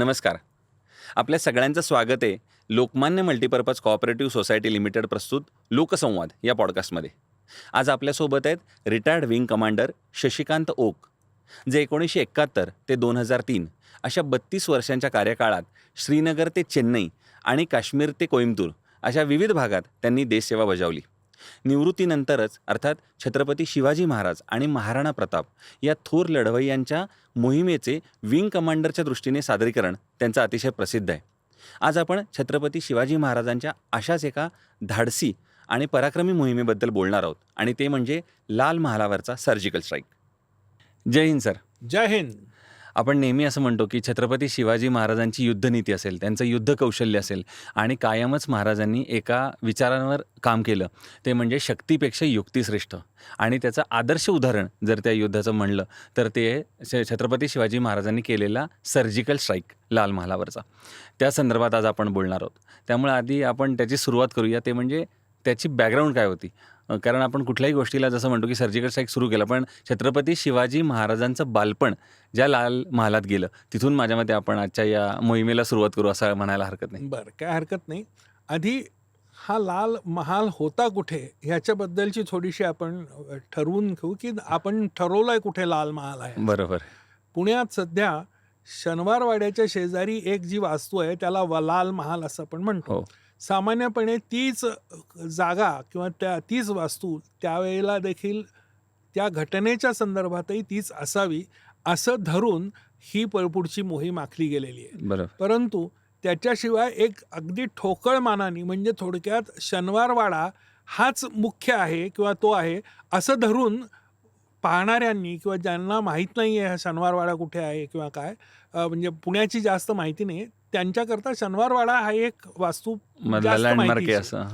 नमस्कार. आपल्या सगळ्यांचं स्वागत आहे Lokmanya multipurpose cooperative society limited प्रस्तुत लोकसंवाद या पॉडकास्टमध्ये. आज आपल्यासोबत आहेत retired wing commander Shashikant Oak जे एकोणीसशे एकाहत्तर ते दोन हजार तीन अशा बत्तीस वर्षांच्या कार्यकाळात श्रीनगर ते चेन्नई आणि काश्मीर ते कोईमतूर अशा विविध भागात त्यांनी देशसेवा बजावली. निवृत्तीनंतरच अर्थात छत्रपती शिवाजी महाराज आणि महाराणा प्रताप या थोर लढवय्यांच्या मोहिमेचे विंग कमांडरच्या दृष्टीने सादरीकरण त्यांचं अतिशय प्रसिद्ध आहे. आज आपण छत्रपती शिवाजी महाराजांच्या अशाच एका धाडसी आणि पराक्रमी मोहिमेबद्दल बोलणार आहोत आणि ते म्हणजे लाल महालावरचा सर्जिकल स्ट्राईक. जय हिंद सर. जय हिंद. आपण नेहमी असं म्हणतो की छत्रपती शिवाजी महाराजांची युद्धनीती असेल त्यांचं युद्ध कौशल्य असेल आणि कायमच महाराजांनी एका विचारांवर काम केलं ते म्हणजे शक्तीपेक्षा युक्तीश्रेष्ठ. आणि त्याचं आदर्श उदाहरण जर त्या युद्धाचं म्हणलं तर ते श- छत्रपती शिवाजी महाराजांनी केलेला सर्जिकल स्ट्राईक लाल महालावरचा. त्या संदर्भात आज आपण बोलणार आहोत. त्यामुळे आधी आपण त्याची सुरुवात करूया ते म्हणजे त्याची बॅकग्राऊंड काय होती? कारण आपण कुठल्याही गोष्टीला जसं म्हणतो की सर्जिकल स्ट्राईक सुरू केलं पण छत्रपती शिवाजी महाराजांचं बालपण ज्या लाल महालात गेलं तिथून माझ्या मते आपण आजच्या या मोहिमेला सुरुवात करू असं म्हणायला हरकत नाही. बरं काय हरकत नाही. आधी हा लाल महाल होता कुठे ह्याच्याबद्दलची थोडीशी आपण ठरवून घेऊ की आपण ठरवलंय कुठे लाल महाल आहे. बरोबर. पुण्यात सध्या शनिवारवाड्याच्या शेजारी एक जी वास्तू आहे त्याला लाल महाल असं आपण म्हणतो. हो. सामान्यपणे तीच जागा किंवा त्या तीच वास्तू त्यावेळेला देखील त्या घटनेच्या संदर्भातही तीच असावी असं धरून ही पुढची मोहीम आखली गेलेली आहे. परंतु त्याच्याशिवाय एक अगदी ठोकळ मानाने म्हणजे थोडक्यात शनिवारवाडा हाच मुख्य आहे किंवा तो आहे असं धरून पाहणाऱ्यांनी किंवा ज्यांना माहीत नाही आहे हा शनिवारवाडा कुठे आहे किंवा काय म्हणजे पुण्याची जास्त माहिती नाही शनिवारवाडा शनिवारवाडा हा एक वास्तू लँडमार्क. असं.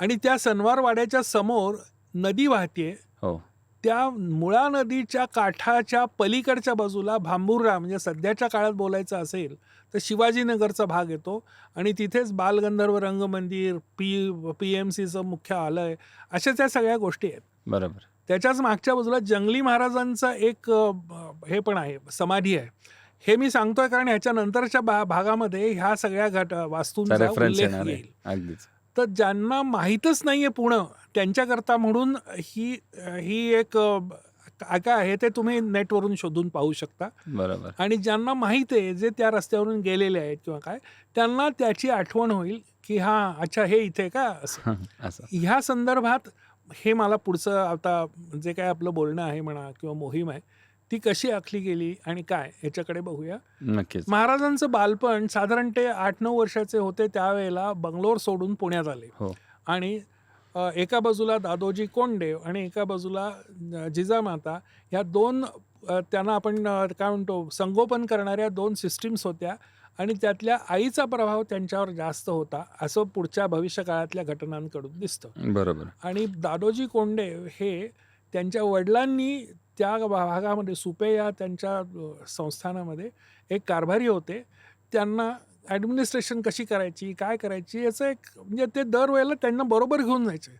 आणि त्या शनिवारवाड्याच्या समोर नदी वाहते. हो. त्या मुळा नदीच्या काठाच्या पलीकडच्या बाजूला भांबुर्रा म्हणजे सध्याच्या काळात बोलायचं असेल तर शिवाजीनगरचा भाग येतो. आणि तिथेच Balgandharva Rangmandir P P M सीचं मुख्य आलय अशा त्या सगळ्या गोष्टी आहेत. बरोबर. त्याच्याच मागच्या बाजूला जंगली महाराजांचा एक हे पण आहे समाधी आहे. हे मी सांगतोय कारण ह्याच्या नंतरच्या भागामध्ये ह्या सगळ्या घट वास्तूंचा उल्लेख येईल. अगदीच. तर ज्यांना माहीतच नाही आहे पुणं त्यांच्याकरता म्हणून ही ही एक काय काय आहे ते तुम्ही नेटवरून शोधून पाहू शकता. बरोबर. आणि ज्यांना माहीत आहे जे त्या रस्त्यावरून गेलेले आहेत किंवा काय त्यांना त्याची आठवण होईल की हां अच्छा हे इथे का असं. ह्या संदर्भात हे मला पुढचं आता जे काय आपलं बोलणं आहे म्हणा किंवा मोहीम आहे ती कशी आखली गेली आणि काय याच्याकडे बघूया. नक्कीच. महाराजांचं बालपण साधारण ते आठ नऊ वर्षाचे होते त्यावेळेला बंगलोर सोडून पुण्यात आले. हो. आणि एका बाजूला दादोजी कोंडदेव आणि एका बाजूला जिजामाता ह्या दोन त्यांना आपण काय म्हणतो संगोपन करणाऱ्या दोन सिस्टीम्स होत्या आणि त्यातल्या आईचा प्रभाव त्यांच्यावर जास्त होता असं पुढच्या भविष्यकाळातल्या घटनांकडून दिसतं. बरोबर. आणि दादोजी कोंडदेव हे त्यांच्या वडिलांनी त्या भागामध्ये सुपे या त्यांच्या संस्थानामध्ये एक कारभारी होते. त्यांना ॲडमिनिस्ट्रेशन कशी करायची काय करायची याचं एक म्हणजे ते दरवेळेला त्यांना बरोबर घेऊन जायचे.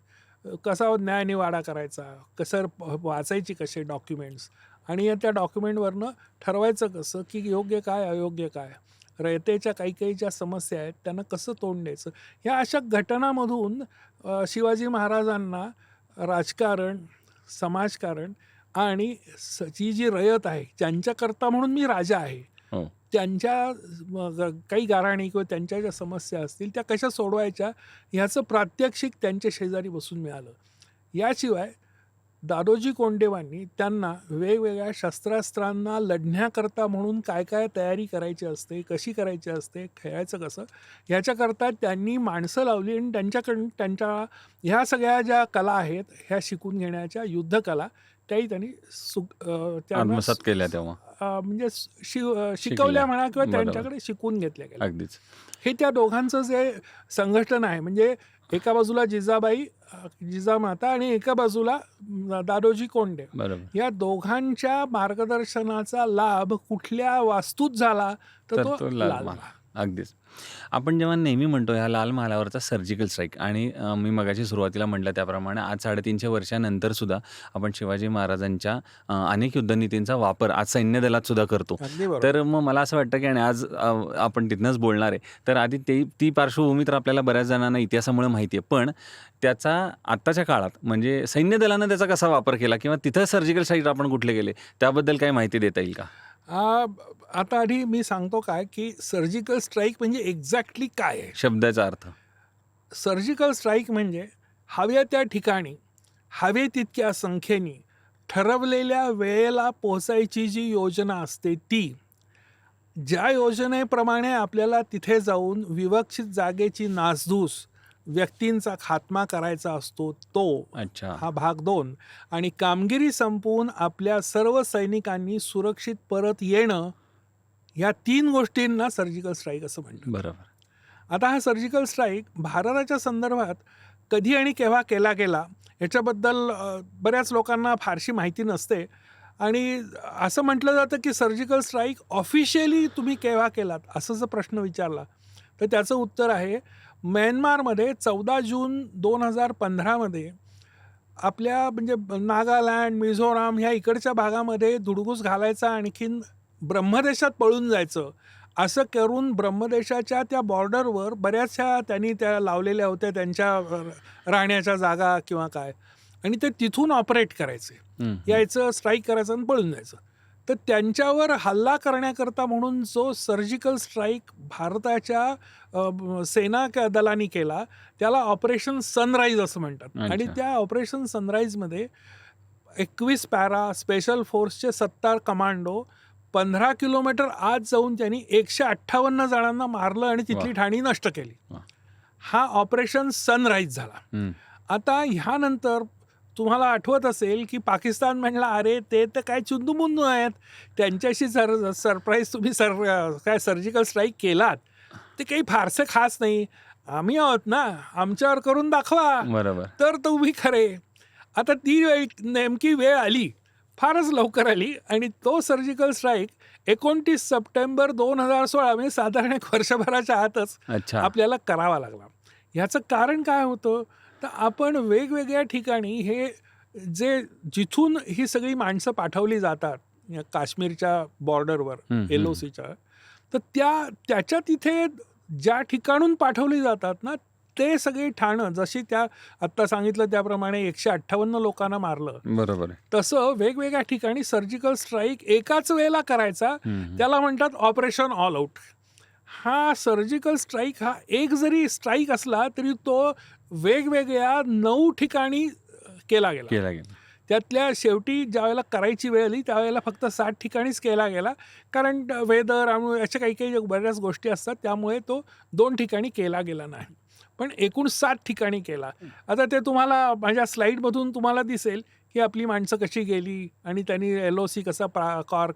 कसा कसा न्यायनिवाडा करायचा कसं वाचायची कसे डॉक्युमेंट्स आणि या त्या डॉक्युमेंटवरनं ठरवायचं कसं की योग्य काय अयोग्य काय? रयतेच्या काही काही ज्या समस्या आहेत त्यांना कसं तोंड द्यायचं? ह्या अशा घटनामधून शिवाजी महाराजांना राजकारण समाजकारण आणि स- जी रयत आहे ज्यांच्याकरता म्हणून मी राजा आहे हो. त्यांच्या काही गाराणी किंवा त्यांच्या ज्या समस्या असतील त्या कशा सोडवायच्या ह्याचं प्रात्यक्षिक त्यांच्या शेजारी बसून मिळालं. याशिवाय दादोजी कोंडेवांनी त्यांना वेगवेगळ्या शस्त्रास्त्रांना लढण्याकरता म्हणून काय काय तयारी करायची असते कशी करायची असते खेळायचं कसं ह्याच्याकरता त्यांनी माणसं लावली आणि त्यांच्याकडून त्यांच्या ह्या सगळ्या ज्या कला आहेत ह्या शिकून घेण्याच्या युद्धकला त्याही त्यांनी सु त्यांना आत्मसात केल्या तेव्हा अ, म्हणजे शि अ, शिकवल्या. म्हणा किंवा बरोबर. त्यांच्याकडे शिकून घेतल्या गेल्या अगदीच हे त्या दोघांचं जे संघटन आहे म्हणजे एका बाजूला जिजाबाई अ, जिजामाता आणि एका बाजूला अ, दादोजी कोंडे बरोबर या दोघांच्या मार्गदर्शनाचा लाभ कुठल्या वास्तूत झाला तर तर तो तो लाल लाल महाल. अगदीच. आपण जेव्हा नेहमी म्हणतो ह्या लाल महालावरचा सर्जिकल स्ट्राईक आणि अ, मी मगाशी सुरुवातीला म्हटलं त्याप्रमाणे आज 350 वर्षानंतर सुद्धा आपण शिवाजी महाराजांच्या अ, अनेक युद्धनीतींचा वापर आज सैन्य दलात सुद्धा करतो. अगदी बरोबर. तर मग मला असं वाटतं की आणि आज अ, आपण तिथनंच बोलणार आहे. तर आधी ते ती पार्श्वभूमी तर आपल्याला बऱ्याच जणांना इतिहासामुळे माहिती आहे. पण त्याचा आत्ताच्या काळात म्हणजे सैन्य दलानं त्याचा कसा वापर केला किंवा तिथं सर्जिकल स्ट्राईक आपण कुठले गेले त्याबद्दल काही माहिती देता येईल का? आ, आता आधी मी सांगतो काय की सर्जिकल स्ट्राईक म्हणजे एक्झॅक्टली काय आहे शब्दाचा अर्थ. सर्जिकल स्ट्राईक म्हणजे हव्या त्या ठिकाणी हवे तितक्या संख्येने ठरवलेल्या वेळेला पोचायची जी योजना असते ती ज्या योजनेप्रमाणे आपल्याला तिथे जाऊन विवक्षित जागेची नासधूस व्यक्तींचा खात्मा करायचा असतो तो अच्छा. हा भाग दोन आणि कामगिरी संपवून आपल्या सर्व सैनिकांनी सुरक्षित परत येणं या तीन गोष्टींना सर्जिकल स्ट्राईक असं म्हणतात बरोबर. आता हा सर्जिकल स्ट्राईक भारताच्या संदर्भात कधी आणि केव्हा केला गेला याच्याबद्दल बऱ्याच लोकांना फारशी माहिती नसते आणि असं म्हटलं जातं की सर्जिकल स्ट्राईक ऑफिशियली तुम्ही केव्हा केलात असं जर प्रश्न विचारला तर त्याचं उत्तर आहे म्यानमारमध्ये चौदा जून दोन हजार पंधरामध्ये आपल्या म्हणजे नागालँड मिझोराम ह्या इकडच्या भागामध्ये धुडगूस घालायचा आणखीन ब्रह्मदेशात पळून जायचं असं करून ब्रह्मदेशाच्या त्या बॉर्डरवर बऱ्याचशा त्यांनी त्या लावलेल्या होत्या त्यांच्या राहण्याच्या जागा किंवा काय. आणि ते तिथून ऑपरेट करायचे. यायचं स्ट्राईक करायचं आणि पळून जायचं. तर त्यांच्यावर हल्ला करण्याकरता म्हणून जो सर्जिकल स्ट्राईक भारताच्या सेना क- दलानी केला त्याला ऑपरेशन सनराईज असं म्हणतात आणि. त्या ऑपरेशन सनराईजमध्ये एकवीस पॅरा स्पेशल फोर्सचे सत्तर कमांडो पंधरा किलोमीटर आत जाऊन त्यांनी एकशे अठ्ठावन्न जणांना मारलं आणि तिथली. ठाणी नष्ट केली. हा ऑपरेशन सनराईज झाला. आता ह्यानंतर तुम्हाला आठवत असेल की पाकिस्तान म्हणला अरे ते तर काय चुंदूमुंदू आहेत. त्यांच्याशी सर सरप्राईज तुम्ही सर काय सर्जिकल स्ट्राईक केलात. ते काही फारसं खास नाही. आम्ही आहोत ना आमच्यावर करून दाखवा. बरोबर. तर तुम्ही खरे. आता ती वेळ नेमकी वेळ आली. फारच लवकर आली आणि तो सर्जिकल स्ट्राईक एकोणतीस सप्टेंबर दोन हजार सोळा म्हणजे साधारण एक वर्षभराच्या आतच. आपल्याला करावा लागला. ह्याचं कारण काय होतं? तर आपण वेगवेगळ्या ठिकाणी हे जे जिथून ही सगळी माणसं पाठवली जातात काश्मीरच्या बॉर्डरवर. एल ओ सीच्या तर त्या त्याच्या तिथे ज्या ठिकाणून पाठवली जातात ना ते सगळी ठाणं जशी त्या आत्ता सांगितलं त्याप्रमाणे एकशे अठ्ठावन्न लोकांना मारलं बरोबर आहे. तसं वेगवेगळ्या ठिकाणी सर्जिकल स्ट्राईक एकाच वेळेला करायचा. त्याला म्हणतात ऑपरेशन ऑल आउट हा सर्जिकल स्ट्राईक हा एक जरी स्ट्राईक असला तरी तो वेगवेगळ्या नऊ ठिकाणी केला गेला. केला गेला. त्यातल्या शेवटी ज्यावेळेला करायची वेळ आली त्यावेळेला फक्त साठ ठिकाणीच केला गेला. कारण वेदर आणि अशा काही काही बऱ्याच गोष्टी असतात त्यामुळे तो दोन ठिकाणी केला गेला नाही. पण एकूण सात ठिकाणी केला आता ते तुम्हाला माझ्या स्लाईडमधून तुम्हाला दिसेल की आपली माणसं कशी गेली आणि त्यांनी एल ओ सी कसा कॉर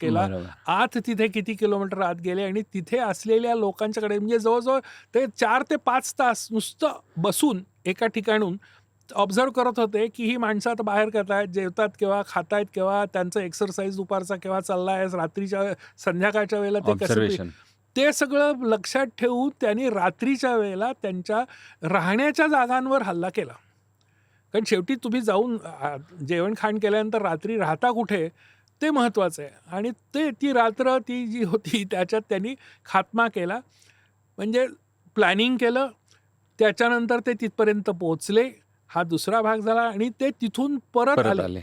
केला. आत तिथे किती किलोमीटर आत गेले आणि तिथे असलेल्या लोकांच्याकडे म्हणजे जवळजवळ ते चार ते पाच तास नुसतं बसून एका ठिकाणून ऑब्झर्व करत होते की ही माणसं आता बाहेर करतायत जेवतात केव्हा खातायत केव्हा त्यांचं एक्सरसाइज दुपारचा केव्हा चालला आहे रात्रीच्या संध्याकाळच्या वेळेला ते कसं. ते सगळं लक्षात ठेवून त्यांनी रात्रीच्या वेळेला त्यांच्या राहण्याच्या जागांवर हल्ला केला. कारण शेवटी तुम्ही जाऊन जेवण खाण केल्यानंतर रात्री राहता कुठे? ते महत्त्वाचं आहे. आणि ते ती रात्र ती जी होती त्याच्यात त्यांनी खात्मा केला. म्हणजे प्लॅनिंग केलं. त्याच्यानंतर ते तिथपर्यंत पोचले हा दुसरा भाग झाला आणि ते तिथून परत आले.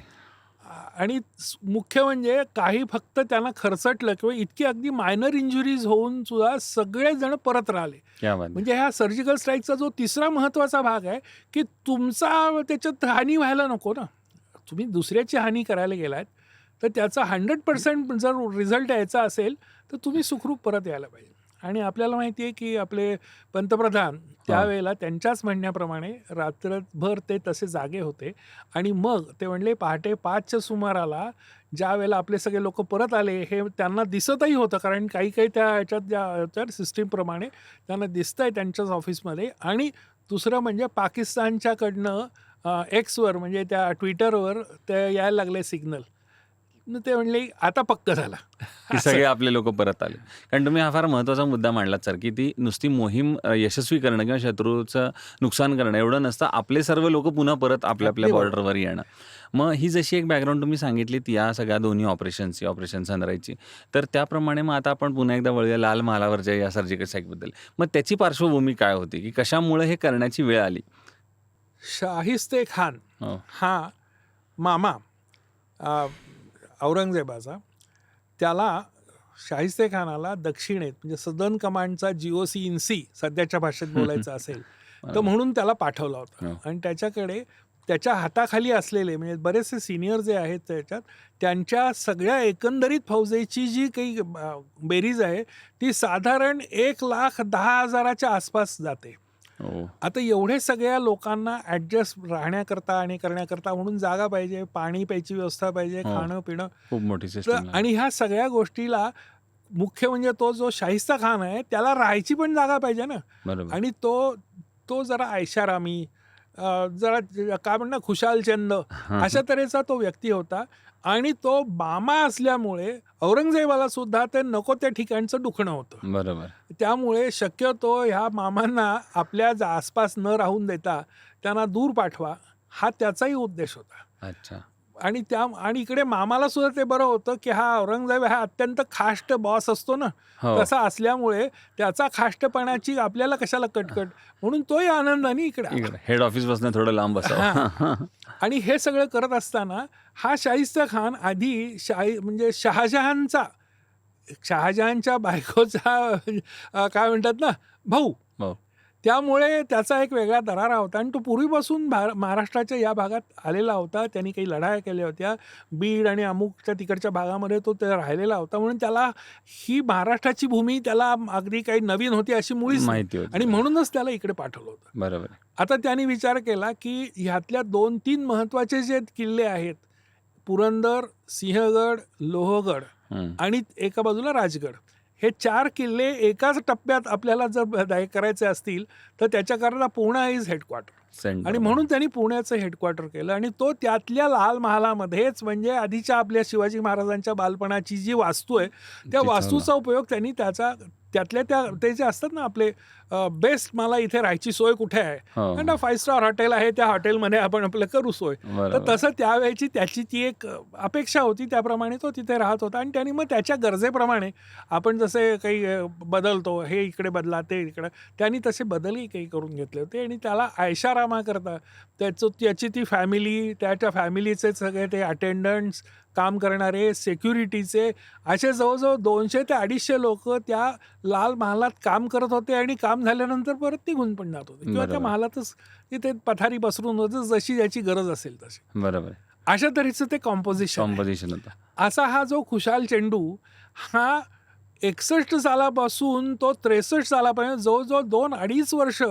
आणि मुख्य म्हणजे काही फक्त त्यांना खरचटलं किंवा इतकी अगदी मायनर इंजुरीज होऊन सुद्धा सगळेजण परत राहिले. म्हणजे ह्या सर्जिकल स्ट्राईकचा जो तिसरा महत्त्वाचा भाग आहे की तुमचा त्याच्यात हानी व्हायला नको ना. तुम्ही दुसऱ्याची हानी करायला गेलात तर त्याचा हंड्रेड पर्सेंट जर रिझल्ट यायचा असेल तर तुम्ही सुखरूप परत यायला पाहिजे. आणि आपल्याला माहिती आहे की आपले पंतप्रधान त्यावेळेला त्यांच्याच म्हणण्याप्रमाणे रात्रभर ते तसे जागे होते. आणि मग ते म्हणले पहाटे पाचच्या सुमाराला ज्या वेळेला आपले सगळे लोक परत आले हे त्यांना दिसतही होतं. कारण काही काही त्या ह्याच्यात ज्या सिस्टीमप्रमाणे त्यांना दिसतं आहे त्यांच्याच ऑफिसमध्ये आणि दुसरं म्हणजे पाकिस्तानच्याकडनं एक्सवर म्हणजे त्या ट्विटरवर ते यायला लागले सिग्नल न ते म्हणले आता पक्क झाला. की सगळे आपले लोक परत आले. कारण तुम्ही हा फार महत्त्वाचा मुद्दा मांडलात सर की ती नुसती मोहीम यशस्वी करणं किंवा शत्रूचं नुकसान करणं एवढं नसतं. आपले सर्व लोक पुन्हा परत आपल्या आपल्या. बॉर्डरवर येणं मग ही जशी एक बॅकग्राऊंड तुम्ही सांगितलीत या सगळ्या दोन्ही ऑपरेशन्सची ऑपरेशन सनराईजची तर त्याप्रमाणे मग आता आपण पुन्हा एकदा वळूया लाल महालावरच्या या सर्जिकल स्ट्राईकबद्दल मग त्याची पार्श्वभूमी काय होती? की कशामुळे हे करण्याची वेळ आली? शाहिस्ते खान हो. हा मामा औरंगजेबाचा त्याला शाहिस्ते खानाला दक्षिणेत म्हणजे सदर्न कमांडचा जिओ सी इन सी सध्याच्या भाषेत बोलायचं असेल तर म्हणून त्याला पाठवला होता. हो. आणि त्याच्याकडे त्याच्या हाताखाली असलेले म्हणजे बरेचसे सिनियर जे आहेत त्याच्यात त्यांच्या सगळ्या एकंदरीत फौजेची जी काही बेरीज आहे ती साधारण एक लाख दहा हजाराच्या आसपास जाते. आता एवढे सगळ्या लोकांना ॲडजस्ट राहण्याकरता आणि करण्याकरता म्हणून जागा पाहिजे पाणी प्यायची व्यवस्था पाहिजे हो. खाणं पिणं. खूप मोठी आणि ह्या सगळ्या गोष्टीला मुख्य म्हणजे तो जो शाहिस्ता खान आहे त्याला राहायची पण जागा पाहिजे ना. आणि तो तो जरा ऐशारामी जरा काय म्हणणं खुशालचंद हां, अशा तऱ्हेचा तो व्यक्ती होता. आणि तो बामा असल्यामुळे औरंगजेबाला सुद्धा ते नको त्या ठिकाणचं दुखणं होतं. बरोबर. त्यामुळे शक्यतो ह्या मामांना आपल्या आसपास न राहून देता त्यांना दूर पाठवा हा त्याचाही उद्देश होता. अच्छा. आणि त्या आणि इकडे मामाला सुद्धा ते बरं होतं की हा औरंगजेब हा अत्यंत खाष्ट बॉस असतो ना. हो. तसा असल्यामुळे त्याचा खाष्टपणाची आपल्याला कशाला कटकट? म्हणून तोही आनंदाने इकडे हेड ऑफिसपासून थोडं लांब आणि हे सगळं करत असताना हा शाहिस्ता खान आधी शाही म्हणजे शहाजहानचा शहाजहानच्या बायकोचा काय म्हणतात ना भाऊ. भाऊ. त्यामुळे त्याचा एक वेगळा दरारा होता. आणि तो पूर्वीपासून भा महाराष्ट्राच्या या भागात आलेला होता. त्यांनी काही लढाया केल्या होत्या. बीड आणि अमुकच्या तिकडच्या भागामध्ये तो ते राहिलेला होता. म्हणून त्याला ही महाराष्ट्राची भूमी त्याला अगदी काही नवीन होती अशी मुळीच. माहिती होती. आणि म्हणूनच त्याला इकडे पाठवलं होतं. बरोबर. आता त्यांनी विचार केला की ह्यातल्या दोन तीन महत्त्वाचे जे किल्ले आहेत पुरंदर सिंहगड लोहगड. आणि एका बाजूला राजगड. हे चार किल्ले एकाच टप्प्यात आपल्याला जर करायचे असतील तर त्याच्याकरता पुणे इज हेडक्वार्टर आणि म्हणून त्यांनी पुण्याचं हेडक्वार्टर केलं. आणि तो त्यातल्या लाल महालामध्येच म्हणजे आधीच्या आपल्या शिवाजी महाराजांच्या बालपणाची जी वास्तू आहे त्या वास्तूचा उपयोग त्यांनी त्याचा त्यातल्या त्या ते जे असतात ना आपले बेस्ट मला इथे राहायची सोय कुठे आहे? आणि फाईव्ह स्टार हॉटेल आहे त्या हॉटेलमध्ये आपण आपलं करू सोय. तर तसं त्यावेळेची त्याची ती एक अपेक्षा होती त्याप्रमाणे तो तिथे राहत होता. आणि त्यांनी मग त्याच्या गरजेप्रमाणे आपण जसे काही बदलतो हे इकडे बदला ते इकडे त्यांनी तसे बदलही काही करून घेतले होते. आणि त्याला ऐशारामा करता त्याचं त्याची ती फॅमिली त्याच्या फॅमिलीचे सगळे ते अटेंडंट्स काम करणारे सेक्युरिटीचे असे जवळजवळ दोनशे ते अडीचशे लोक त्या लाल महालात काम करत होते आणि काम झाल्यानंतर परत निघून पण जात होते. किंवा त्या. महालातच तिथे पथारी पसरून होतं जशी ज्याची गरज असेल तशी. बरोबर. अशा तऱ्हेचं ते कॉम्पोजिशन कॉम्पोजिशन होतं. असा हा जो खुशाल चेंडू हा एकसष्ट सालापासून तो त्रेसष्ट सालापर्यंत जवळजवळ दोन अडीच वर्ष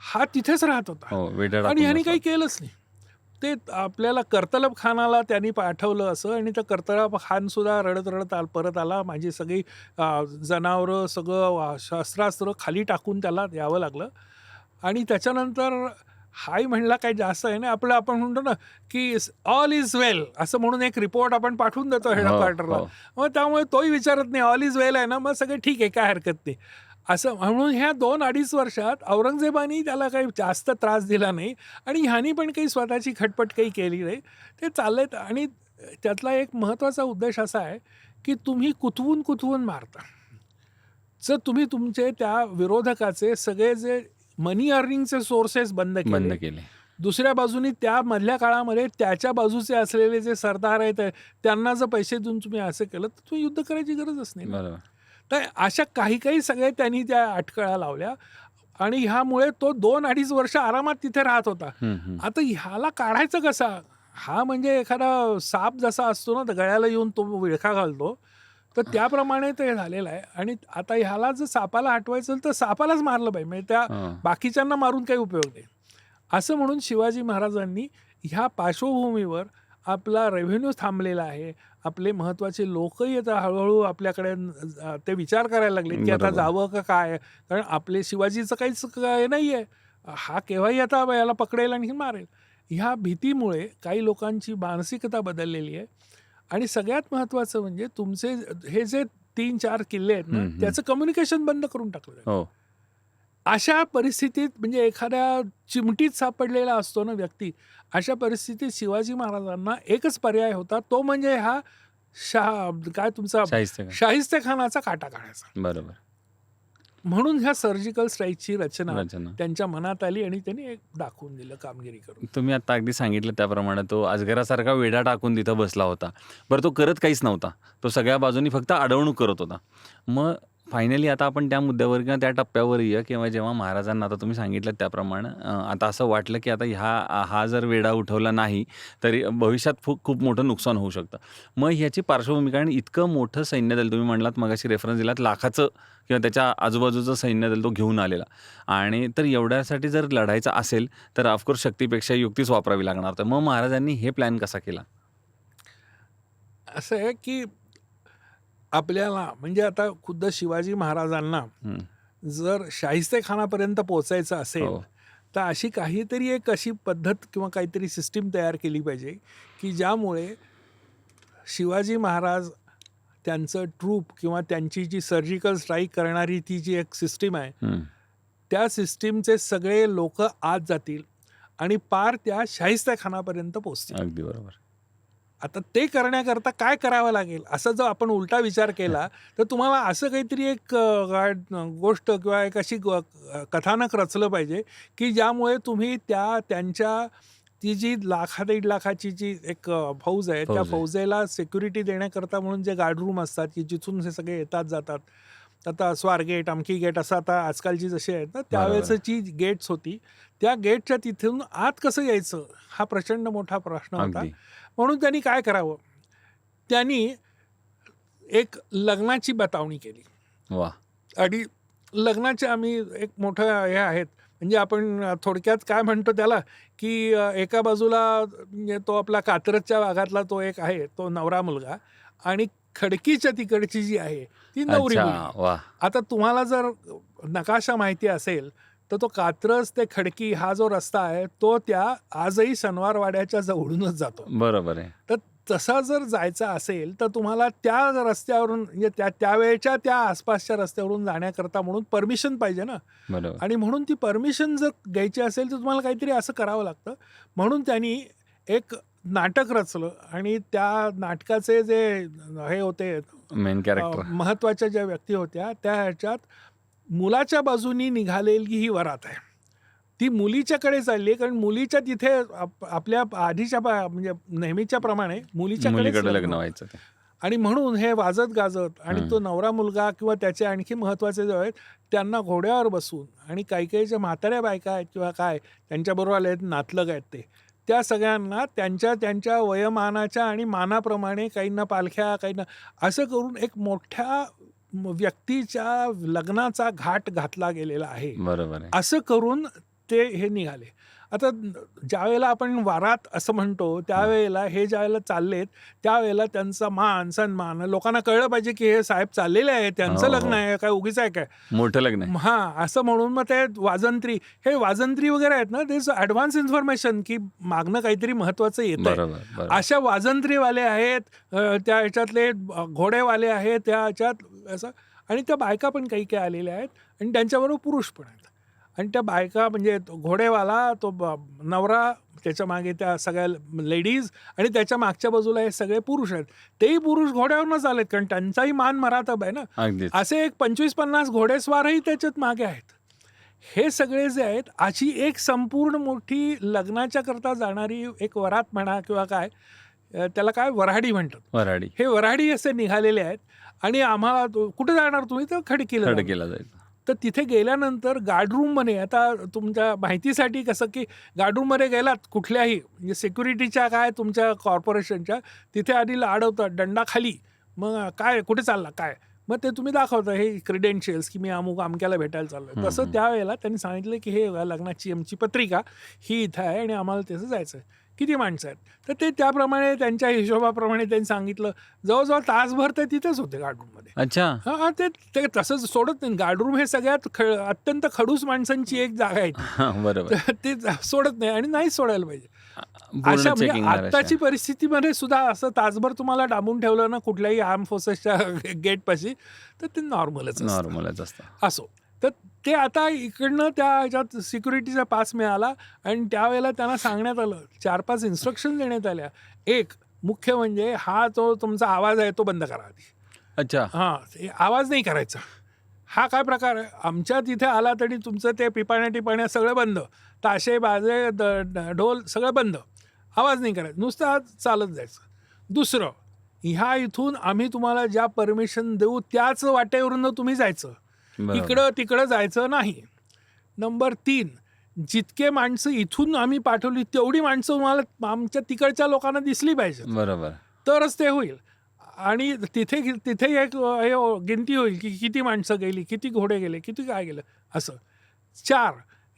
हा तिथेच राहत होता. हो आणि ह्यानी काही केलंच नाही. ते आपल्याला कर्तलब खानाला त्यांनी पाठवलं असं आणि त्या कर्तलब खान सुद्धा रडत रडत आल परत आला. माझी सगळी जनावरं सगळं शस्त्रास्त्र खाली टाकून त्याला यावं लागलं. आणि त्याच्यानंतर हाय म्हणला काही जास्त आहे ना आपलं आपण म्हणतो ना की ऑल इज वेल असं म्हणून एक रिपोर्ट आपण पाठवून देतो हेड हो, हो. मग त्यामुळे तोही विचारत नाही ऑल इज वेल आहे ना? मग सगळं ठीक आहे काय हरकत नाही. असं म्हणून ह्या दोन अडीच वर्षात औरंगजेबानी त्याला काही जास्त त्रास दिला नाही आणि ह्यानी पण काही स्वतःची खटपट काही केली नाही. ते चाललेत आणि त्यातला एक महत्त्वाचा उद्देश असा आहे की तुम्ही कुतवून कुतवून मारता. जर तुम्ही तुमचे त्या विरोधकाचे सगळे जे मनी अर्निंगचे सोर्सेस बंद बंद केले. दुसऱ्या बाजूनी त्या मधल्या काळामध्ये त्याच्या बाजूचे असलेले जे सरदार आहेत त्यांना जर पैसे देऊन तुम्ही असं केलं तर तुम्ही युद्ध करायची गरजच नाही तर अशा काही काही सगळे त्यांनी त्या अटकळा लावल्या आणि ह्यामुळे तो दोन अडीच वर्ष आरामात तिथे राहत होता. आता ह्याला काढायचं कसा? हा म्हणजे एखादा साप जसा असतो ना तर गळ्याला येऊन तो विळखा घालतो. तर त्याप्रमाणे ते झालेलं आहे. आणि आता ह्याला जर सापाला हटवायचं तर सापालाच मारलं पाहिजे. म्हणजे त्या. बाकीच्यांना मारून काही उपयोग नाही. असं म्हणून शिवाजी महाराजांनी ह्या पार्श्वभूमीवर आपला रेव्हेन्यू थांबलेला आहे. आपले महत्त्वाचे लोकही आता हळूहळू आपल्याकडे ते विचार करायला लागले की आता बरोबर. जावं का काय? कारण आपले शिवाजीचं काहीच काय नाही आहे हा केव्हाही आता याला पकडेल आणि मारेल. ह्या भीतीमुळे काही लोकांची मानसिकता बदललेली आहे. आणि सगळ्यात महत्त्वाचं म्हणजे तुमचे हे जे तीन चार किल्ले आहेत ना हम्म, हम्म. त्याचं कम्युनिकेशन बंद करून टाकलं हो. अशा परिस्थितीत म्हणजे एखाद्या चिमटीत सापडलेला असतो ना व्यक्ती अशा परिस्थितीत शिवाजी महाराजांना एकच पर्याय होता. तो म्हणजे हा शाह काय तुमचा शाहिस्ते खान. शाहिस्ते खानाचा काटा काढायचा. बरोबर. म्हणून ह्या सर्जिकल स्ट्राईकची रचना रचना. त्यांच्या मनात आली आणि त्यांनी एक दाखवून दिलं कामगिरी करून. तुम्ही आता अगदी सांगितलं त्याप्रमाणे तो अजगरासारखा वेडा टाकून तिथं बसला होता. बरं तो करत काहीच नव्हता. तो सगळ्या बाजूनी फक्त अडवणूक करत होता. मग फायनली आता आपण त्या मुद्द्यावर किंवा त्या टप्प्यावर येऊया किंवा जेव्हा महाराजांना आता तुम्ही सांगितलं त्याप्रमाणे अं, आता असं वाटलं की आता ह्या हा जर वेढा उठवला नाही तरी भविष्यात खूप खूप मोठं नुकसान होऊ शकतं. मग ह्याची पार्श्वभूमी कारण इतकं मोठं सैन्यदल तुम्ही म्हणलात मगाशी रेफरन्स दिलात लाखाचं किंवा त्याच्या आजूबाजूचं सैन्यदल तो घेऊन आलेला. आणि तर एवढ्यासाठी जर लढायचं असेल तर ऑफकोर्स शक्तीपेक्षा युक्तीच वापरावी लागणार. तर मग महाराजांनी हे प्लॅन कसा केला? असं आहे की आपल्याला म्हणजे आता खुद्द शिवाजी महाराजांना हम्म. जर शाहिस्ते खानापर्यंत पोचायचं असेल हो तर अशी काहीतरी एक अशी पद्धत किंवा काहीतरी सिस्टीम तयार केली पाहिजे की ज्यामुळे शिवाजी महाराज त्यांचं ट्रूप किंवा त्यांची जी सर्जिकल स्ट्राईक करणारी ती जी एक सिस्टीम आहे हम्म. त्या सिस्टीमचे सगळे लोक आत जातील आणि पार त्या शाहिस्ते खानापर्यंत पोचतील अगदी बरोबर आता ते करण्याकरता काय करावं लागेल? असं जर आपण उलटा विचार केला तर तुम्हाला असं काहीतरी एक गोष्ट किंवा एक अशी कथानक रचलं पाहिजे की ज्यामुळे तुम्ही त्या त्यांच्या ती जी लाखा दीड लाखाची जी एक फौज आहे त्या. फौजेला सिक्युरिटी देण्याकरता म्हणून जे गार्ड रूम असतात की जिथून हे सगळे येतात जातात. आता स्वार गेट अमकी गेट असं आता आजकालची जशी आहेत ना त्यावेळेस जी गेट्स होती. त्या गेटच्या तिथून आत कसं यायचं? हा प्रचंड मोठा प्रश्न होता. म्हणून त्यांनी काय करावं? त्यांनी एक लग्नाची बतावणी केली. वा आणि लग्नाचे आम्ही एक मोठं हे आहेत. म्हणजे आपण थोडक्यात काय म्हणतो त्याला की एका बाजूला म्हणजे तो आपला कात्रजच्या भागातला तो एक आहे तो नवरा मुलगा आणि खडकीच्या तिकडची जी आहे ती नवरी मुलगी. आता तुम्हाला जर नकाशा माहिती असेल तर तो कात्रज ते खडकी हा जो रस्ता आहे तो त्या आजही शनिवारवाड्याच्या जवळूनच जातो. बरोबर आहे. तर तसा जर जायचा असेल तर तुम्हाला त्या रस्त्यावरून म्हणजे त्या त्यावेळेच्या त्या आसपासच्या रस्त्यावरून जाण्याकरता म्हणून परमिशन पाहिजे ना. आणि म्हणून ती परमिशन जर घ्यायची असेल तर तुम्हाला काहीतरी असं करावं लागतं. म्हणून त्यांनी एक नाटक रचलं आणि त्या नाटकाचे जे हे होते मेन कॅरेक्टर महत्त्वाच्या ज्या व्यक्ती होत्या त्या ह्याच्यात मुलाच्या बाजूनी निघालेली ही वरात आहे ती मुलीच्याकडे चालली आहे कारण मुलीच्या तिथे आप- आपल्या आधीच्या पा- म्हणजे नेहमीच्या प्रमाणे मुलीच्याकडेच मुलीकडे लग्न. व्हायचं ते आणि म्हणून हे वाजत गाजत आणि. तो नवरा मुलगा किंवा त्याचे आणखी महत्त्वाचे जे आहेत त्यांना घोड्यावर बसून आणि काही काही ज्या म्हाताऱ्या बायका आहेत किंवा काय त्यांच्याबरोबर आले आहेत नातलग आहेत ते त्या सगळ्यांना त्यांच्या त्यांच्या वयमानाच्या आणि मानाप्रमाणे काहींना पालख्या काहींना असं करून एक मोठ्या व्यक्तीच्या लग्नाचा घाट घातला गेलेला आहे. बरोबर असं करून ते हे निघाले. आता ज्यावेळेला आपण वारात असं म्हणतो त्यावेळेला हे ज्यावेळेला चाललेत त्यावेळेला त्यांचा मान सन्मान लोकांना कळलं पाहिजे की हे साहेब चाललेले आहे त्यांचं हो, लग्न हो. आहे काय उगीच आहे काय? मोठं लग्न आहे. हा असं म्हणून मग ते वाजंत्री हे वाजंत्री वगैरे आहेत ना ते ॲडव्हान्स इन्फॉर्मेशन की मागणं काहीतरी महत्वाचं येतं अशा वाजंत्रीवाले आहेत त्या ह्याच्यातले घोडेवाले आहेत त्या ह्याच्यात असं. आणि त्या बायका पण काही काही आलेल्या आहेत. आणि त्यांच्याबरोबर पुरुष पण आहेत. आणि त्या बायका म्हणजे घोडेवाला तो नवरा त्याच्यामागे त्या सगळ्या लेडीज आणि त्याच्या मागच्या बाजूला हे सगळे पुरुष आहेत. तेही पुरुष घोड्यावरूनच आलेत कारण त्यांचाही मान मरातब आहे ना. असे एक पंचवीस पन्नास घोडेस्वारही त्याच्यात मागे आहेत. हे सगळे जे आहेत अशी एक संपूर्ण मोठी लग्नाच्या करता जाणारी एक वरात म्हणा किंवा काय त्याला काय वऱ्हाडी म्हणतात. वराडी हे वऱ्हाडी असे निघालेले आहेत. आणि आम्हाला कुठे जाणार तुम्ही? तर खडकीला. खडकेला जायचं. तर तिथे गेल्यानंतर गार्डरूममध्ये आता तुमच्या माहितीसाठी कसं की गार्डरूममध्ये गेलात कुठल्याही म्हणजे सिक्युरिटीच्या काय तुमच्या कॉर्पोरेशनच्या तिथे आधी अडवतात दंडा खाली मग काय कुठे चालला काय? मग ते तुम्ही दाखवता हे क्रिडेन्शियल्स की मी अमुक अमक्याला भेटायला चाललो तसं. त्यावेळेला त्यांनी सांगितलं की हे लग्नाची आमची पत्रिका ही इथं आहे आणि आम्हाला त्याचं जायचं आहे किती माणसं आहेत? तर ते त्याप्रमाणे त्यांच्या हिशोबाप्रमाणे त्यांनी सांगितलं. जवळजवळ तासभर ते तिथेच होते गार्डरूममध्ये अच्छा. हा ते ते तसंच सोडत नाही. गार्डरूम हे सगळ्यात ख अत्यंत खडूस माणसांची एक जागा आहे. हा, बरोबर. ते सोडत नाही आणि नाहीच सोडायला पाहिजे. अशा म्हणजे आत्ताची. परिस्थितीमध्ये सुद्धा असं तासभर तुम्हाला डांबून ठेवलं ना कुठल्याही आर्म फोर्सेसच्या गेटपाशी तर ते नॉर्मलच. नॉर्मलच असतं. असो. तर ते आता इकडनं त्या ह्याच्यात सिक्युरिटीचा पास मिळाला आणि त्यावेळेला त्यांना सांगण्यात आलं चार पाच इन्स्ट्रक्शन देण्यात आल्या. एक मुख्य म्हणजे हा जो तुमचा आवाज आहे तो बंद करा आधी. अच्छा. हां आवाज नाही करायचा. हा काय प्रकार आहे? आमच्या तिथे आला तरी तुमचं ते पिपाण्या टिपाण्या सगळं बंद. ताशे बाजे द ढोल सगळं बंद. आवाज नाही करायचा. नुसतं चालत जायचं. दुसरं ह्या इथून आम्ही तुम्हाला ज्या परमिशन देऊ त्याच वाटेवरून तुम्ही जायचं. इकडं तिकडं जायचं नाही. नंबर तीन जितके माणसं इथून आम्ही पाठवली तेवढी माणसं तुम्हाला आमच्या तिकडच्या लोकांना दिसली पाहिजे बरोबर. तरच ते होईल. आणि तिथे तिथे एक हे गिनती होईल की किती माणसं गेली किती घोडे गेले किती काय गेलं असं. चार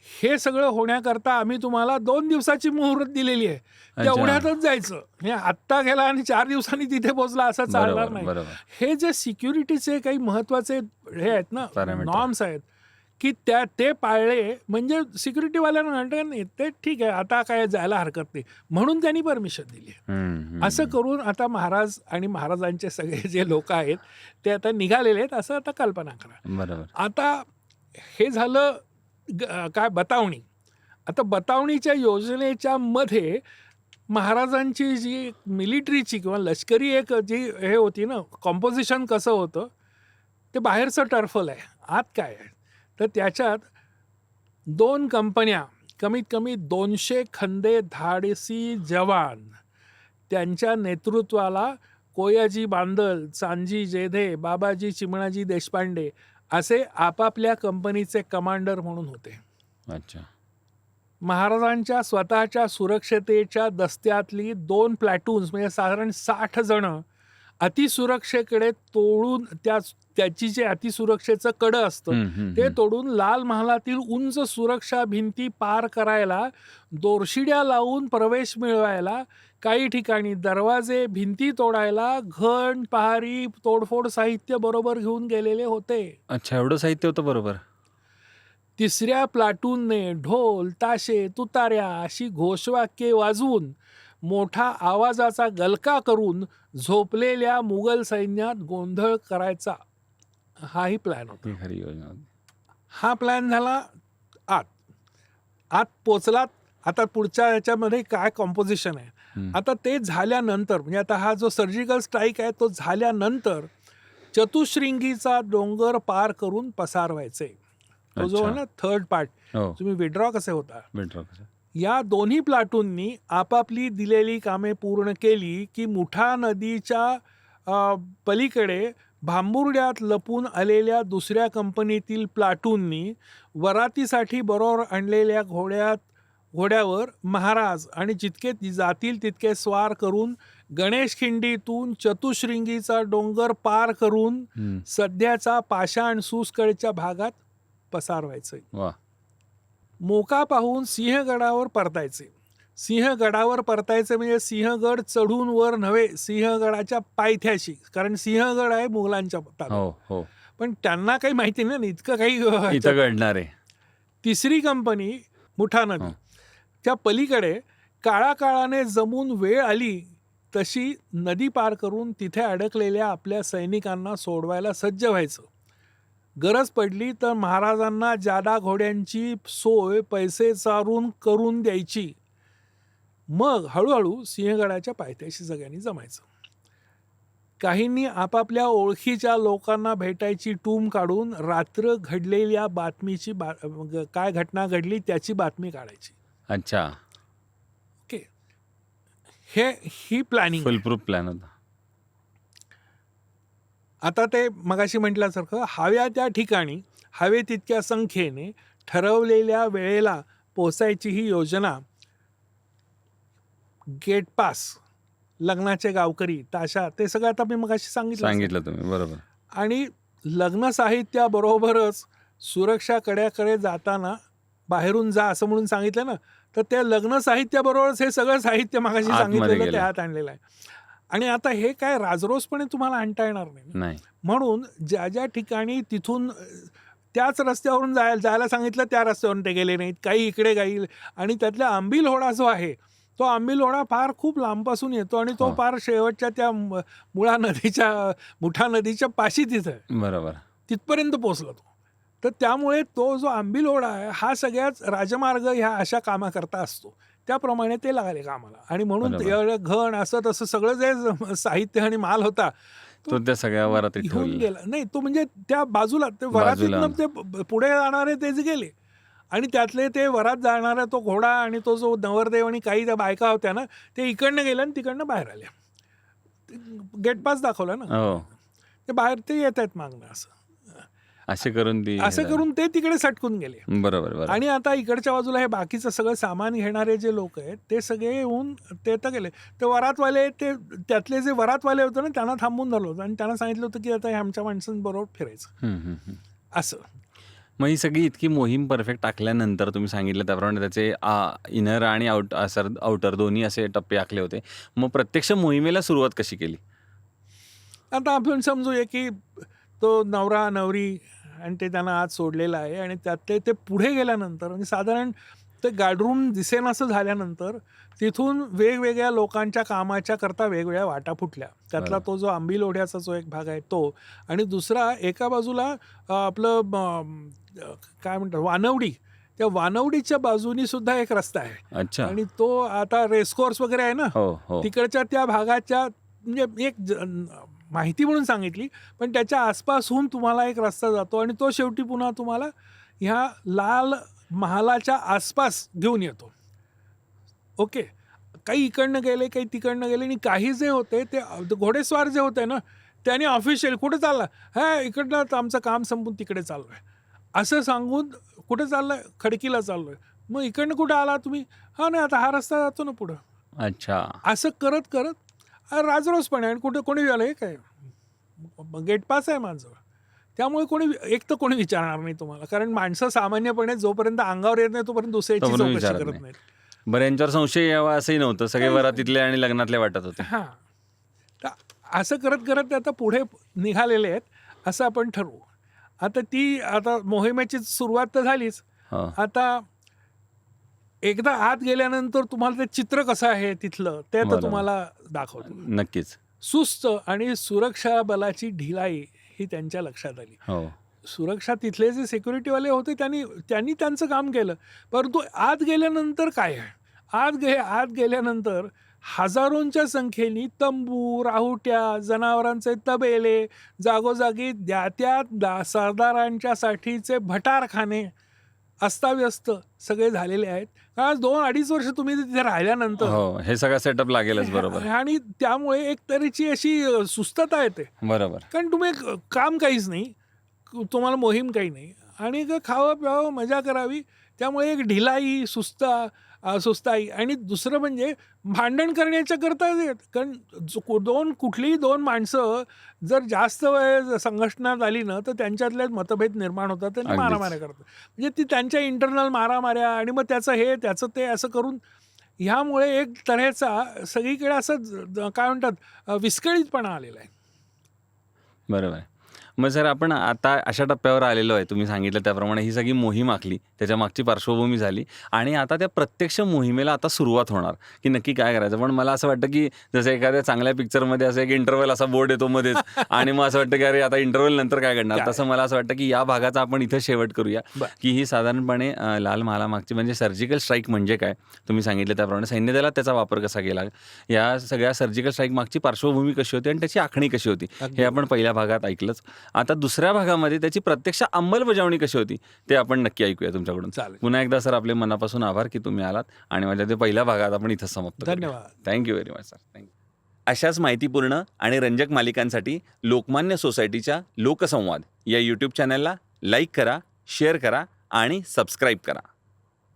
हे सगळं होण्याकरता आम्ही तुम्हाला दोन दिवसाची मुहूर्त दिलेली आहे. तेवढ्यातच जायचं. हे आत्ता गेला आणि चार दिवसांनी तिथे पोहोचला असं चालणार नाही. हे जे सिक्युरिटीचे काही महत्त्वाचे हे आहेत ना. नॉर्म्स आहेत की त्या ते पाळले म्हणजे सिक्युरिटीवाल्यांना म्हणतात नाही ते ठीक आहे आता काय जायला हरकत नाही. म्हणून त्यांनी परमिशन दिली असं करून आता महाराज आणि महाराजांचे सगळे जे लोक आहेत ते आता निघालेले आहेत असं आता कल्पना करा. बरोबर. आता हे झालं काय बतावणी. आता बतावणीच्या योजनेच्या मध्ये महाराजांची जी मिलिटरीची किंवा लष्करी एक जी हे होती ना कॉम्पोजिशन कसं होतं ते बाहेरचं टर्फल आहे आत काय आहे. तर त्याच्यात दोन कंपन्या कमीत कमी दोनशे खंदे धाडसी जवान त्यांच्या नेतृत्वाला कोयाजी बांदल चांजी जेधे बाबाजी चिमणाजी देशपांडे असे आपापल्या कंपनीचे कमांडर म्हणून होते. अच्छा. महाराजांच्या स्वतःच्या सुरक्षतेच्या दस्त्यातली दोन प्लॅटून्स म्हणजे साधारण साठ जण अतिसुरक्षेकडे तोडून त्या त्याची जे अतिसुरक्षेचं कडं असतं ते. तोडून लाल महालातील उंच सुरक्षा भिंती पार करायला दोरशिड्या लावून प्रवेश मिळवायला काही ठिकाणी दरवाजे भिंती तोडायला घण पहारी तोडफोड साहित्य बरोबर घेऊन गेलेले होते अच्छा एवढं साहित्य होतं बरोबर तिसऱ्या प्लाटूनने ढोल ताशे तुताऱ्या अशी घोषवाक्ये वाजवून मोठा आवाजाचा गलका करून झोपलेल्या मुघल सैन्यात गोंधळ करायचा. हाही प्लॅन होता. ही खरी योजना होती. हा प्लॅन झाला आत. आत पोचलात. आता पुढच्या याच्यामध्ये काय कॉम्पोजिशन आहे? हम्म. आता ते झाल्यानंतर म्हणजे आता हा जो सर्जिकल स्ट्राईक आहे तो झाल्यानंतर चतुश्रिंगीचा डोंगर पार करून पसार व्हायचे तो जो अच्छा. आहे ना थर्ड पार्ट हो. तुम्ही विड्रॉ कसे होता? या दोन्ही प्लाटूननी आपापली दिलेली कामे पूर्ण केली की मुठा नदीच्या पलीकडे भांबुर्ड्यात लपून आलेल्या दुसऱ्या कंपनीतील प्लाटूननी वरातीसाठी बरोबर आणलेल्या घोड्यात घोड्यावर महाराज आणि जितके जातील तितके स्वार करून गणेश खिंडीतून चतुश्रिंगीचा डोंगर पार करून. सध्याचा पाषाण सुसकडच्या भागात पसार व्हायचं वा मोका पाहून सिंहगडावर परतायचे. सिंहगडावर परतायचे म्हणजे सिंहगड चढून वर नव्हे सिंहगडाच्या पायथ्याशी. कारण सिंहगड आहे मुघलांच्या ताब्यात. हो हो. पण त्यांना काही माहिती नाही ना इतकं काही इथं घडणार आहे. तिसरी कंपनी मुठा नदी. त्या पलीकडे काळा काळाने जमून वेळ आली तशी नदी पार करून तिथे अडकलेल्या आपल्या सैनिकांना सोडवायला सज्ज व्हायचं. गरज पडली तर महाराजांना जादा घोड्यांची सोय पैसे चारून करून द्यायची. मग हळूहळू सिंहगडाच्या पायथ्याशी सगळ्यांनी जमायचं. काहींनी आपापल्या ओळखीच्या लोकांना भेटायची टूम काढून रात्र घडलेल्या बातमीची बा काय घटना घडली त्याची बातमी काढायची. अच्छा. ओके. हे ही प्लॅनिंग फुल प्रूफ प्लॅन होता. आता ते मगाशी म्हटल्यासारखं हव्या त्या ठिकाणी हवे तितक्या संख्येने ठरवलेल्या वेळेला पोचायची ही योजना गेट पास लग्नाचे गावकरी ताशा ते सगळं आता मी मगाशी सांगितलं सांगितलं तुम्ही बरोबर. आणि लग्न साहित्याबरोबरच सुरक्षा कड्याकडे जाताना बाहेरून जा असं म्हणून सांगितलं ना तर त्या लग्न साहित्याबरोबरच हे सगळं साहित्य मागाशी सांगितलेलं ते. आत आणलेलं आहे. आणि आता हे काय राजरोसपणे तुम्हाला आणता येणार नाही म्हणून ज्या ज्या ठिकाणी तिथून त्याच रस्त्यावरून जायला जायला सांगितलं त्या रस्त्यावरून ते गेले नाहीत. काही इकडे काही आणि त्यातला आंबील होडा जो आहे तो आंबीलोढा फार खूप लांबपासून येतो आणि तो हो. फार शेवटच्या त्या मुळा नदीच्या मुठा नदीच्या पाशी तिथं बरोबर. तिथपर्यंत पोहोचला तो. तर त्यामुळे तो जो आंबीलोढा आहे हा सगळ्याच राजमार्ग ह्या अशा कामाकरता असतो. त्याप्रमाणे ते लागले कामाला. आणि म्हणून घण असं तसं सगळं जे साहित्य आणि माल होता तो त्या सगळ्या वरातीत घेऊन गेला. नाही तो म्हणजे त्या बाजूला ते. वरातीतनं ते पुढे जाणारे तेच गेले. आणि त्यातले ते वरात जाणारा तो घोडा आणि तो जो नवरदेव आणि काही त्या बायका होत्या ना ते इकडनं गेल्या आणि तिकडनं बाहेर आल्या गेट पास दाखवला ना. हो. ते बाहेर ते येत आहेत मागणं असं. असे करून ती असं करून ते तिकडे सटकून गेले. बरोबर बरोबर. आणि आता इकडच्या बाजूला हे बाकीचं सगळं सामान घेणारे जे लोक आहेत ते सगळे येऊन ते तर गेले. ते वरातवाले ते त्यातले जे वरातवाले होते ना त्यांना थांबून धरलं होतं आणि त्यांना सांगितलं होतं की आता हे आमच्या माणसांबरोबर फिरायचं. हम्म, हम्म, हम्म. असं. मग ही सगळी इतकी मोहीम परफेक्ट टाकल्यानंतर तुम्ही सांगितलं त्याप्रमाणे त्याचे इनर आणि आउट सर आउटर दोन्ही असे टप्पे आखले होते. मग प्रत्यक्ष मोहिमेला सुरुवात कशी केली? आता आपण समजूया की तो नवरा नवरी आणि ते त्यांना आज सोडलेलं आहे आणि त्यातले ते पुढे गेल्यानंतर म्हणजे साधारण ते गाडरूम दिसेनासं झाल्यानंतर तिथून वेगवेगळ्या लोकांच्या कामाच्या करता वेगवेगळ्या वाटा फुटल्या. त्यातला. तो जो आंबीलोढ्याचा जो एक भाग आहे तो आणि दुसरा एका बाजूला आपलं काय म्हणतात वानवडी. त्या वानवडीच्या बाजूनी सुद्धा एक रस्ता आहे. अच्छा. आणि तो आता रेसकोर्स वगैरे आहे ना हो हो. तिकडच्या त्या भागाच्या म्हणजे एक माहिती म्हणून सांगितली पण त्याच्या आसपासहून तुम्हाला एक रस्ता जातो आणि तो शेवटी पुन्हा तुम्हाला ह्या लाल महालाच्या आसपास घेऊन येतो. ओके? काही इकडनं गेले काही तिकडनं गेले आणि काही जे होते ते घोडेस्वार जे होते ना त्याने ऑफिशियल कुठे चालला? हा इकडनं आमचं काम संपून तिकडे चाललो आहे असं सांगून कुठे चाललं आहे खडकीला चाललो आहे मग इकडनं कुठं आला तुम्ही? हा नाही आता हा रस्ता जातो ना पुढं. अच्छा. असं करत करत राजरोसपणे आणि कुठे कोणी आलं हे काय गेट पास आहे माझं. त्यामुळे कोणी एक तर कोणी विचारणार नाही तुम्हाला. कारण माणसं सामान्यपणे जोपर्यंत अंगावर येत नाही तोपर्यंत दुसऱ्याची चौकशी करत नाही. नाहीत. बरं यांच्यावर संशय यावा असंही नव्हतं. सगळे वरातीतले आणि लग्नातले वाटत होते. हां. तर असं करत करत ते आता पुढे निघालेले आहेत असं आपण ठरवू. आता ती आता मोहिमेची सुरुवात तर झालीच. आता एकदा आत गेल्यानंतर तुम्हाला ते चित्र कसं आहे तिथलं ते तर. तुम्हाला दाखवतो. नक्कीच. सुस्त आणि सुरक्षा बलाची ढिलाई ही त्यांच्या लक्षात आली. हो. सुरक्षा तिथले जे सिक्युरिटीवाले होते त्यांनी त्यांनी त्यांचं काम केलं. परंतु आत गेल्यानंतर काय आहे? आत गे आत गेल्यानंतर हजारोंच्या संख्येने तंबू राहुट्या जनावरांचे तबेले जागोजागी द्या त्या सरदारांच्यासाठीचे भटारखाने अस्ताव्यस्त सगळे झालेले आहेत. कारण दोन अडीच वर्ष तुम्ही तिथे राहिल्यानंतर हो हे सगळं सेटअप लागेलच बरोबर. आणि त्यामुळे एक तऱ्हेची अशी सुस्तता येते. बरोबर. कारण तुम्ही काम काहीच नाही तुम्हाला मोहीम काही नाही. आणि खावं प्यावं मजा करावी त्यामुळे एक ढिलाई सुस्ता सुस्ताई आणि दुसरं म्हणजे भांडण करण्याच्या करता येत. कारण दोन कुठलीही दोन माणसं जर जास्त वेळ संघटना झाली ना तर त्यांच्यातले मतभेद निर्माण होतात आणि अगदीच. मारामाऱ्या करतात म्हणजे ती त्यांच्या इंटरनल मारामाऱ्या आणि मग त्याचं हे त्याचं ते असं करून ह्यामुळे एक तऱ्हेचा सगळीकडे असं काय म्हणतात विस्कळीतपणा आलेला आहे बरोबर आहे मग सर आपण आता अशा टप्प्यावर आलेलो आहे तुम्ही सांगितलं त्याप्रमाणे ही सगळी मोहीम आखली त्याच्या मागची पार्श्वभूमी झाली आणि आता त्या प्रत्यक्ष मोहिमेला आता सुरुवात होणार की नक्की काय करायचं? पण मला असं वाटतं की जसं एखाद्या चांगल्या पिक्चरमध्ये असं एक इंटरव्हल असा बोर्ड येतो मध्येच आणि मग असं वाटतं की अरे आता इंटरव्हल नंतर काय करणार? तसं मला असं वाटतं की या भागाचा आपण इथं शेवट करूया. की ही साधारणपणे लाल महाला मागची म्हणजे सर्जिकल स्ट्राईक म्हणजे काय? तुम्ही सांगितलं त्याप्रमाणे सैन्य दलात त्याचा वापर कसा केला? या सगळ्या सर्जिकल स्ट्राईक मागची पार्श्वभूमी कशी होती आणि त्याची आखणी कशी होती? हे आपण पहिल्या भागात ऐकलंच. आता दुसऱ्या भागामध्ये त्याची प्रत्यक्ष अंमलबजावणी कशी होती ते आपण नक्की ऐकूया तुमच्याकडून. चालेल. पुन्हा एकदा सर आपले मनापासून आभार की तुम्ही आलात आणि माझ्या ते पहिल्या भागात आपण इथं समाप्त धन्यवाद. Thank you very much sir thank you अशाच माहितीपूर्ण आणि रंजक मालिकांसाठी लोकमान्य सोसायटीच्या लोकसंवाद या यूट्यूब चॅनलला लाईक करा शेअर करा आणि सबस्क्राईब करा.